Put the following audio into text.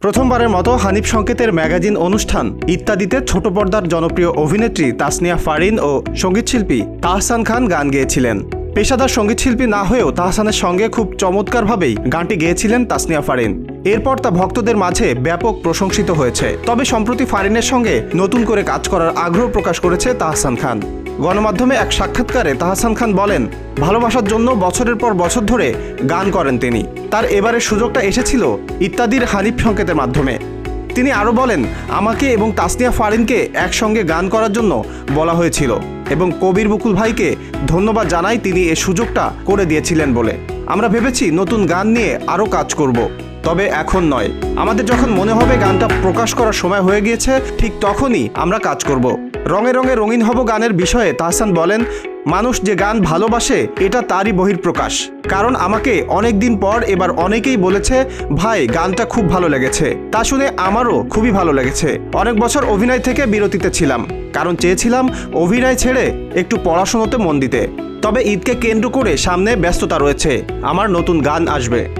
প্রথমবারের মতো হানিফ সংকেতের ম্যাগাজিন অনুষ্ঠান, ইত্যাদিতে ছোট পর্দার জনপ্রিয় অভিনেত্রী তাসনিয়া ফারিন ও সঙ্গীতশিল্পী তাহসান খান গান গেয়েছিলেন। পেশাদার সঙ্গীতশিল্পী না হয়েও তাহসানের সঙ্গে খুব চমৎকারভাবেই গানটি গেয়েছিলেন তাসনিয়া ফারিন। এরপর তা ভক্তদের মাঝে ব্যাপক প্রশংসিত হয়েছে। তবে সম্প্রতি ফারিনের সঙ্গে নতুন করে কাজ করার আগ্রহ প্রকাশ করেছে তাহসান খান। গণমাধ্যমে এক সাক্ষাৎকারে তাহসান খান বলেন, ভালোবাসার জন্য বছরের পর বছর ধরে গান করেন তিনি। তার এবারের সুযোগটা এসেছিল ইত্যাদির হানিফ সংকেতের মাধ্যমে। তিনি আরও বলেন, আমাকে এবং তাসনিয়া ফারিনকে একসঙ্গে গান করার জন্য বলা হয়েছিল এবং কবির বকুল ভাইকে ধন্যবাদ জানাই তিনি এ সুযোগটা করে দিয়েছিলেন বলে। আমরা ভেবেছি নতুন গান নিয়ে আরও কাজ করব। তবে এখন নয়। আমাদের যখন মনে হবে গানটা প্রকাশ করার সময় হয়ে গিয়েছে, ঠিক তখনই আমরা কাজ করব। রঙে রঙে রঙিন হব গানের বিষয়ে তাহসান বলেন, মানুষ যে গান ভালোবাসে, এটা তারই বহির্প্রকাশ কারণ আমাকে অনেক দিন পর এবার অনেকেই বলেছে, ভাই, গানটা খুব ভালো লেগেছে। তা শুনে আমারও খুবই ভালো লেগেছে। অনেক বছর অভিনয় থেকে বিরতিতে ছিলাম। কারণ চেয়েছিলাম অভিনয় ছেড়ে একটু পড়াশোনাতে মন দিতে। তবে ঈদকে কেন্দ্র করে সামনে ব্যস্ততা রয়েছে। আমার নতুন গান আসবে।